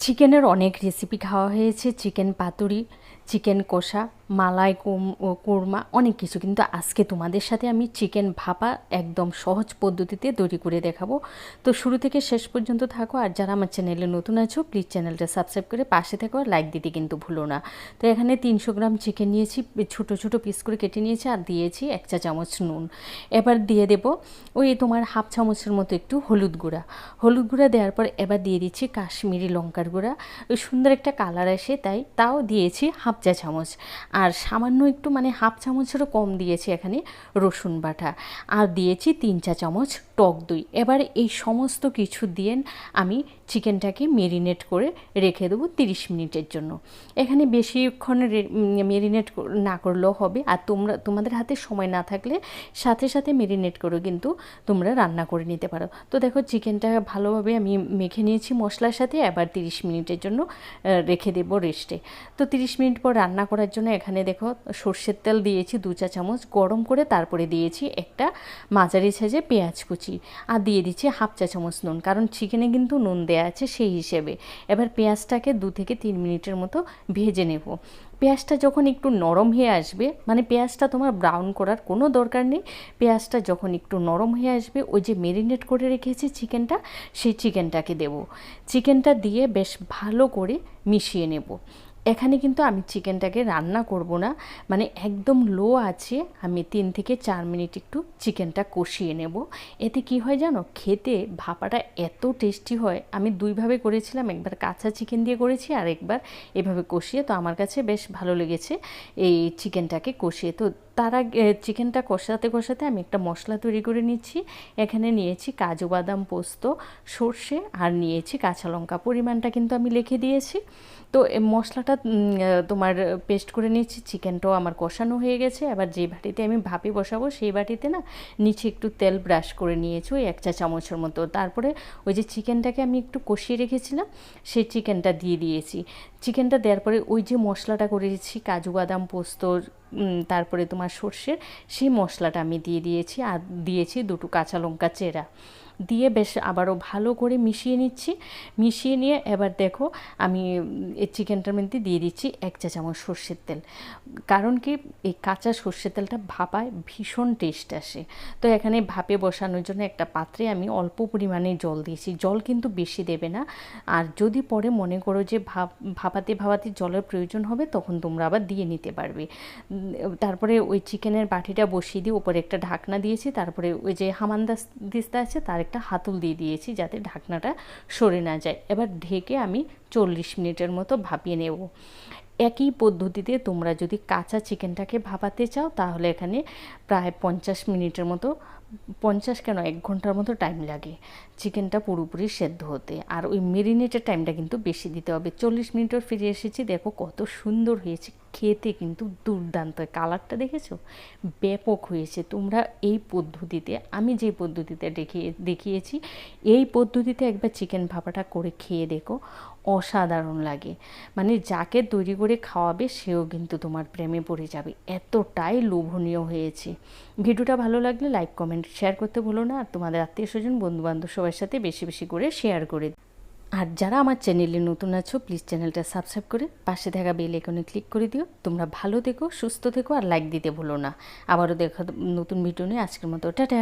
চিকেনের অনেক রেসিপি খাওয়া হয়েছে চিকেন পাতুরি। চিকেন কষা, মালাই কোরমা, অনেক কিছু। কিন্তু আজকে তোমাদের সাথে আমি চিকেন ভাপা একদম সহজ পদ্ধতিতে তৈরি করে দেখাবো। তো শুরু থেকে শেষ পর্যন্ত থাকো আর যারা আমার চ্যানেলে নতুন আছো প্লিজ চ্যানেলটা সাবস্ক্রাইব করে পাশে থাকো আর লাইক দিতে কিন্তু ভুলো না। তো এখানে তিনশো গ্রাম চিকেন নিয়েছি ছোট ছোট পিস করে কেটে নিয়েছি আর দিয়েছি এক চা চামচ নুন। এবার দিয়ে দেব ওই তোমার হাফ চামচের মতো একটু হলুদ গুঁড়া। হলুদ গুঁড়া দেওয়ার পর এবার দিয়ে দিচ্ছি কাশ্মীরি লঙ্কার গুঁড়া। ওই সুন্দর একটা কালার আসে, তাই তাও দিয়েছি হাফ চা চামচ। আর সামান্য একটু মানে হাফ চামচেরও কম দিয়েছি এখানে রসুন বাটা। আর দিয়েছি তিন চা চামচ টক দই। এবার এই সমস্ত কিছু দিয়ে আমি চিকেনটাকে মেরিনেট করে রেখে দেবো তিরিশ মিনিটের জন্য। এখানে বেশিক্ষণ মেরিনেট না করলেও হবে। আর তোমরা, তোমাদের হাতে সময় না থাকলে সাথে সাথে মেরিনেট করে কিন্তু তোমরা রান্না করে নিতে পারো। তো দেখো চিকেনটা ভালোভাবে আমি মেখে নিয়েছি মশলার সাথে। এবার তিরিশ মিনিটের জন্য রেখে দেবো রেস্টে। তো তিরিশ মিনিট পর রান্না করার জন্য এখানে দেখো সর্ষের তেল দিয়েছি দু চা চামচ, গরম করে তারপরে দিয়েছি একটা মাঝারি সাইজে পেঁয়াজ কুচি আর দিয়ে দিচ্ছি হাফ চা চামচ নুন, কারণ চিকেনে কিন্তু নুন দেওয়া আছে সেই হিসেবে। এবার পেঁয়াজটাকে দু থেকে তিন মিনিটের মতো ভেজে নেব। পেঁয়াজটা যখন একটু নরম হয়ে আসবে মানে পেঁয়াজটা তোমার ব্রাউন করার কোনো দরকার নেই, পেঁয়াজটা যখন একটু নরম হয়ে আসবে, ওই যে মেরিনেট করে রেখেছি চিকেনটা, সেই চিকেনটাকে দেব। চিকেনটা দিয়ে বেশ ভালো করে মিশিয়ে নেব। এখানে কিন্তু আমি চিকেনটাকে রান্না করব না। মানে একদম লো আছে, আমি তিন থেকে চার মিনিট একটু চিকেনটা কষিয়ে নেব। এতে কি হয় জানো? খেতে ভাপাটা এত টেস্টি হয়। আমি দুইভাবে করেছিলাম, একবার কাঁচা চিকেন দিয়ে করেছি আর একবার এভাবে কষিয়ে। তো আমার কাছে বেশ ভালো লেগেছে এই চিকেনটাকে কষিয়ে। তো তার আগে চিকেনটা কষাতে কষাতে আমি একটা মশলা তৈরি করে নিচ্ছি। এখানে নিয়েছি কাজু বাদাম পোস্ত, সর্ষে আর নিয়েছি কাঁচা লঙ্কা। পরিমাণটা কিন্তু আমি লিখে দিয়েছি। তো এই মশলাটা তোমার পেস্ট করে নিচ্ছি চিকেনটাও আমার কষানো হয়ে গেছে। আবার যে বাটিতে আমি ভাপে বসাবো, সেই বাটিতে না নিচে একটু তেল ব্রাশ করে নিয়েছি, ওই এক চা চামচের মতো। তারপরে ওই যে চিকেনটাকে আমি একটু কষিয়ে রেখেছিলাম, সেই চিকেনটা দিয়ে দিয়েছি। চিকেনটা দেওয়ার পরে ওই যে মশলাটা করেছি, কাজু বাদাম পোস্ত তারপরে তোমার সর্ষের সেই মশলাটা আমি দিয়ে দিয়েছি, আর দিয়েছি দুটো কাঁচা লঙ্কা চেরা। দিয়ে বেশ আবারও ভালো করে মিশিয়ে নিচ্ছি। মিশিয়ে নিয়ে এবার দেখো আমি এই চিকেনটার মধ্যে দিয়ে দিচ্ছি এক চা চামচ সর্ষের তেল। কারণ কি এই কাঁচা সর্ষের তেলটা ভাপায় ভীষণ টেস্ট আসে। তো এখানে ভাপে বসানোর জন্য একটা পাত্রে আমি অল্প পরিমাণে জল দিয়েছি। জল কিন্তু বেশি দেবে না। আর যদি পরে মনে করো যে ভাপ, ভাপাতে ভাপাতে জলের প্রয়োজন হবে, তখন তোমরা আবার দিয়ে নিতে পারবে। তারপরে ওই চিকেনের বাটিটা বসিয়ে দিয়ে উপরে একটা ঢাকনা দিয়েছি, তারপরে ওই যে হামানদাস দিস্তা আছে তার একটা হাতুল দিয়ে দিয়েছি যাতে ঢাকনাটা সরে না যায়। এবার ঢেকে আমি চল্লিশ মিনিটের মতো ভাপিয়ে নেব। একই পদ্ধতিতে তোমরা যদি কাঁচা চিকেনটাকে ভাপাতে চাও তাহলে এখানে প্রায় পঞ্চাশ মিনিটের মতো পঞ্চাশ কেন? এক ঘণ্টার মতো টাইম লাগে। চিকেনটা পুরোপুরি সেদ্ধ হতে। আর ওই মেরিনেটের টাইমটা কিন্তু বেশি দিতে হবে। চল্লিশ মিনিটও ফিরে এসেছি, দেখো কত সুন্দর হয়েছে। খেতে কিন্তু দুর্দান্ত। কালারটা দেখেছ? ব্যাপক হয়েছে। তোমরা এই পদ্ধতিতে, আমি যে পদ্ধতিতে দেখিয়ে, দেখিয়েছি, এই পদ্ধতিতে একবার চিকেন ভাপাটা করে খেয়ে দেখো। অসাধারণ লাগে। মানে যাকে তৈরি করে খাওয়াবে, সেও কিন্তু তোমার প্রেমে পড়ে যাবে। এতটাই লোভনীয় হয়েছে। ভিডিওটা ভালো লাগলে লাইক কমেন্ট শেয়ার করতে ভুলো না, আর তোমাদের আত্মীয় স্বজন, বন্ধুবান্ধব সবার সাথে বেশি বেশি করে শেয়ার করে। আর যারা আমার চ্যানেলে নতুন আছো প্লিজ চ্যানেলটা সাবস্ক্রাইব করে পাশে থাকা বেল এখানে ক্লিক করে দিও। তোমরা ভালো থেকো, সুস্থ থেকো, আর লাইক দিতে ভুলো না। আবারও দেখা নতুন ভিডিও নিয়ে, আজকের মতো, টাটা।